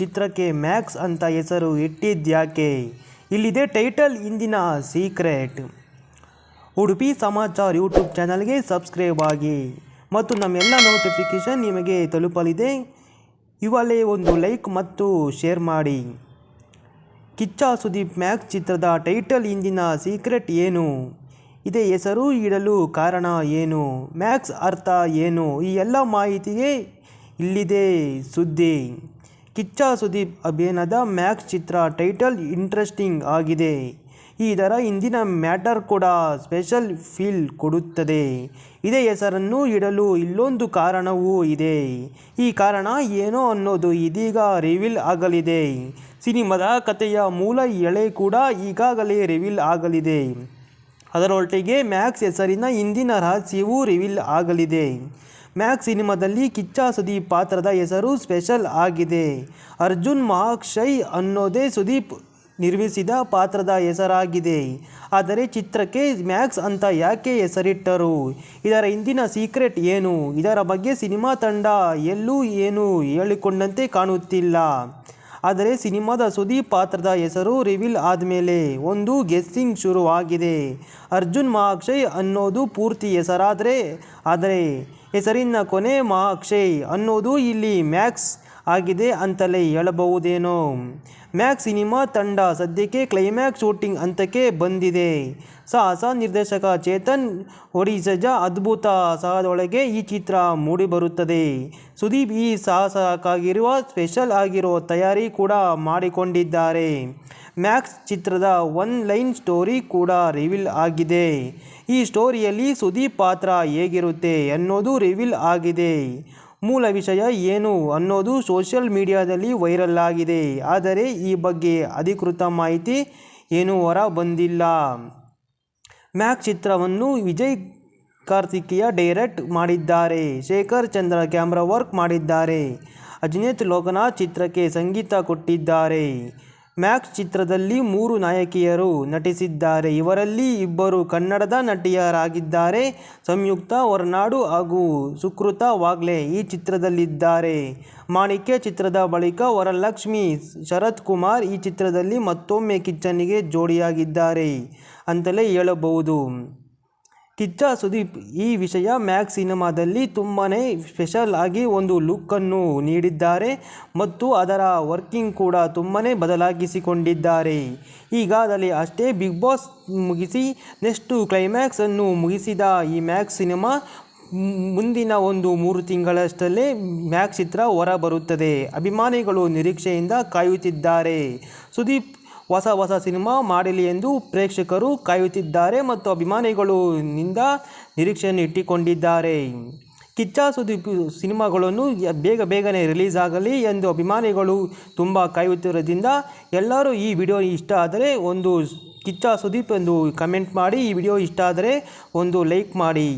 ಚಿತ್ರಕ್ಕೆ ಮ್ಯಾಕ್ಸ್ ಅಂತ ಹೆಸರು ಇಟ್ಟಿದ್ಯಾಕೆ? ಇಲ್ಲಿದೆ ಟೈಟಲ್, ಇಂದಿನ ಸೀಕ್ರೆಟ್. ಉಡುಪಿ ಸಮಾಚಾರ್ ಯೂಟ್ಯೂಬ್ ಚಾನಲ್ಗೆ ಸಬ್ಸ್ಕ್ರೈಬ್ ಆಗಿ. ಮತ್ತು ನಮ್ಮೆಲ್ಲ ನೋಟಿಫಿಕೇಷನ್ ನಿಮಗೆ ತಲುಪಲಿದೆ. ಇವಲ್ಲೇ ಒಂದು ಲೈಕ್ ಮತ್ತು ಶೇರ್ ಮಾಡಿ. ಕಿಚ್ಚ ಸುದೀಪ್ ಮ್ಯಾಕ್ಸ್ ಚಿತ್ರದ ಟೈಟಲ್, ಇಂದಿನ ಸೀಕ್ರೆಟ್ ಏನು? ಇದೇ ಹೆಸರು ಇಡಲು ಕಾರಣ ಏನು? ಮ್ಯಾಕ್ಸ್ ಅರ್ಥ ಏನು? ಈ ಎಲ್ಲ ಮಾಹಿತಿಗೆ ಇಲ್ಲಿದೆ ಸುದ್ದಿ. ಕಿಚ್ಚ ಸುದೀಪ್ ಅಭಿನಯದ ಮ್ಯಾಕ್ಸ್ ಚಿತ್ರ ಟೈಟಲ್ ಇಂಟ್ರೆಸ್ಟಿಂಗ್ ಆಗಿದೆ. ಇದರ ಇಂದಿನ ಮ್ಯಾಟರ್ ಕೂಡ ಸ್ಪೆಷಲ್ ಫೀಲ್ ಕೊಡುತ್ತದೆ. ಇದೇ ಹೆಸರನ್ನು ಇಡಲು ಇಲ್ಲೊಂದು ಕಾರಣವೂ ಇದೆ. ಈ ಕಾರಣ ಏನೋ ಅನ್ನೋದು ಇದೀಗ ರಿವೀಲ್ ಆಗಲಿದೆ. ಸಿನಿಮಾದ ಕಥೆಯ ಮೂಲ ಎಳೆ ಕೂಡ ಈಗಾಗಲೇ ರಿವೀಲ್ ಆಗಲಿದೆ. ಅದರೊಟ್ಟಿಗೆ ಮ್ಯಾಕ್ಸ್ ಹೆಸರಿನ ಇಂದಿನ ರಹಸ್ಯವೂ ರಿವೀಲ್ ಆಗಲಿದೆ. ಮ್ಯಾಕ್ಸ್ ಸಿನಿಮಾದಲ್ಲಿ ಕಿಚ್ಚ ಸುದೀಪ್ ಪಾತ್ರದ ಹೆಸರು ಸ್ಪೆಷಲ್ ಆಗಿದೆ. ಅರ್ಜುನ್ ಮಹಾಕ್ಷಯ್ ಅನ್ನೋದೇ ಸುದೀಪ್ ನಿರ್ಮಿಸಿದ ಪಾತ್ರದ ಹೆಸರಾಗಿದೆ. ಆದರೆ ಚಿತ್ರಕ್ಕೆ ಮ್ಯಾಕ್ಸ್ ಅಂತ ಯಾಕೆ ಹೆಸರಿಟ್ಟರು? ಇದರ ಹಿಂದಿನ ಸೀಕ್ರೆಟ್ ಏನು? ಇದರ ಬಗ್ಗೆ ಸಿನಿಮಾ ತಂಡ ಎಲ್ಲೂ ಏನು ಹೇಳಿಕೊಂಡಂತೆ ಕಾಣುತ್ತಿಲ್ಲ. ಆದರೆ ಸಿನಿಮಾದ ಸುದೀಪ್ ಪಾತ್ರದ ಹೆಸರು ರಿವೀಲ್ ಆದಮೇಲೆ ಒಂದು ಗೆಸ್ಸಿಂಗ್ ಶುರುವಾಗಿದೆ. ಅರ್ಜುನ್ ಮಹಾಕ್ಷಯ್ ಅನ್ನೋದು ಪೂರ್ತಿ ಹೆಸರಾದರೆ, ಆದರೆ ಹೆಸರಿನ ಕೊನೆ ಮಹಾಕ್ಷಯ್ ಅನ್ನೋದು ಇಲ್ಲಿ ಮ್ಯಾಕ್ಸ್ ಆಗಿದೆ ಅಂತಲೇ ಹೇಳಬಹುದೇನೋ. ಮ್ಯಾಕ್ಸ್ ಸಿನಿಮಾ ತಂಡ ಸದ್ಯಕ್ಕೆ ಕ್ಲೈಮ್ಯಾಕ್ಸ್ ಶೂಟಿಂಗ್ ಹಂತಕ್ಕೆ ಬಂದಿದೆ. ಸಾಹಸ ನಿರ್ದೇಶಕ ಚೇತನ್ ಒಡಿಸಜ ಅದ್ಭುತ ಸಹದೊಳಗೆ ಈ ಚಿತ್ರ ಮೂಡಿಬರುತ್ತದೆ. ಸುದೀಪ್ ಈ ಸಾಹಸಕ್ಕಾಗಿರುವ ಸ್ಪೆಷಲ್ ಆಗಿರೋ ತಯಾರಿ ಕೂಡ ಮಾಡಿಕೊಂಡಿದ್ದಾರೆ. ಮ್ಯಾಕ್ಸ್ ಚಿತ್ರದ ಒನ್ ಲೈನ್ ಸ್ಟೋರಿ ಕೂಡ ರಿವೀಲ್ ಆಗಿದೆ. ಈ ಸ್ಟೋರಿಯಲ್ಲಿ ಸುದೀಪ್ ಪಾತ್ರ ಹೇಗಿರುತ್ತೆ ಅನ್ನೋದು ರಿವೀಲ್ ಆಗಿದೆ. ಮೂಲ ವಿಷಯ ಏನು ಅನ್ನೋದು ಸೋಷಿಯಲ್ ಮೀಡಿಯಾದಲ್ಲಿ ವೈರಲ್ ಆಗಿದೆ. ಆದರೆ ಈ ಬಗ್ಗೆ ಅಧಿಕೃತ ಮಾಹಿತಿ ಏನೂ ಹೊರ ಬಂದಿಲ್ಲ. ಮ್ಯಾಕ್ ಚಿತ್ರವನ್ನು ವಿಜಯ್ ಕಾರ್ತಿಕೇಯ ಡೈರೆಕ್ಟ್ ಮಾಡಿದ್ದಾರೆ. ಶೇಖರ್ ಚಂದ್ರ ಕ್ಯಾಮ್ರಾ ವರ್ಕ್ ಮಾಡಿದ್ದಾರೆ. ಅಜ್ನೇತ್ ಲೋಕನಾಥ್ ಚಿತ್ರಕ್ಕೆ ಸಂಗೀತ ಕೊಟ್ಟಿದ್ದಾರೆ. ಮ್ಯಾಕ್ಸ್ ಚಿತ್ರದಲ್ಲಿ ಮೂರು ನಾಯಕಿಯರು ನಟಿಸಿದ್ದಾರೆ. ಇವರಲ್ಲಿ ಇಬ್ಬರು ಕನ್ನಡದ ನಟಿಯರಾಗಿದ್ದಾರೆ. ಸಂಯುಕ್ತ ಹೊರನಾಡು ಹಾಗೂ ಸುಕೃತ ವಾಗ್ಲೆ ಈ ಚಿತ್ರದಲ್ಲಿದ್ದಾರೆ. ಮಾಣಿಕ್ಯ ಚಿತ್ರದ ಬಳಿಕ ವರಲಕ್ಷ್ಮಿ ಶರತ್ ಕುಮಾರ್ ಈ ಚಿತ್ರದಲ್ಲಿ ಮತ್ತೊಮ್ಮೆ ಕಿಚ್ಚನಿಗೆ ಜೋಡಿಯಾಗಿದ್ದಾರೆ. ಅಂತಲೇ ಹೇಳಬಹುದು. ಕಿಚ್ಚ ಸುದೀಪ್ ಈ ವಿಷಯ ಮ್ಯಾಕ್ಸ್ ಸಿನಿಮಾದಲ್ಲಿ ತುಂಬಾ ಸ್ಪೆಷಲ್ ಆಗಿ ಒಂದು ಲುಕ್ಕನ್ನು ನೀಡಿದ್ದಾರೆ ಮತ್ತು ಅದರ ವರ್ಕಿಂಗ್ ಕೂಡ ತುಂಬಾ ಬದಲಾಗಿಸಿಕೊಂಡಿದ್ದಾರೆ. ಈಗಾಗಲೇ ಅಷ್ಟೇ ಬಿಗ್ ಬಾಸ್ ಮುಗಿಸಿ ನೆಕ್ಸ್ಟು ಕ್ಲೈಮ್ಯಾಕ್ಸನ್ನು ಮುಗಿಸಿದ ಈ ಮ್ಯಾಕ್ಸ್ ಸಿನಿಮಾ ಮುಂದಿನ ಒಂದು ಮೂರು ತಿಂಗಳಷ್ಟಲ್ಲೇ ಮ್ಯಾಕ್ಸ್ ಚಿತ್ರ ಹೊರಬರುತ್ತದೆ. ಅಭಿಮಾನಿಗಳು ನಿರೀಕ್ಷೆಯಿಂದ ಕಾಯುತ್ತಿದ್ದಾರೆ. ಸುದೀಪ್ ಹೊಸ ಹೊಸ ಸಿನಿಮಾ ಮಾಡಲಿ ಎಂದು ಪ್ರೇಕ್ಷಕರು ಕಾಯುತ್ತಿದ್ದಾರೆ ಮತ್ತು ಅಭಿಮಾನಿಗಳು ನಿಂದ ನಿರೀಕ್ಷೆಯನ್ನು ಇಟ್ಟುಕೊಂಡಿದ್ದಾರೆ. ಕಿಚ್ಚ ಸುದೀಪ್ ಸಿನಿಮಾಗಳನ್ನು ಬೇಗ ಬೇಗನೆ ರಿಲೀಸ್ ಆಗಲಿ ಎಂದು ಅಭಿಮಾನಿಗಳು ತುಂಬ ಕಾಯುತ್ತಿರೋದ್ರಿಂದ ಎಲ್ಲರೂ ಈ ವಿಡಿಯೋ ಇಷ್ಟ ಆದರೆ ಒಂದು ಕಿಚ್ಚ ಸುದೀಪ್ ಎಂದು ಕಮೆಂಟ್ ಮಾಡಿ ಈ ವಿಡಿಯೋ ಇಷ್ಟ ಆದರೆ ಒಂದು ಲೈಕ್ ಮಾಡಿ.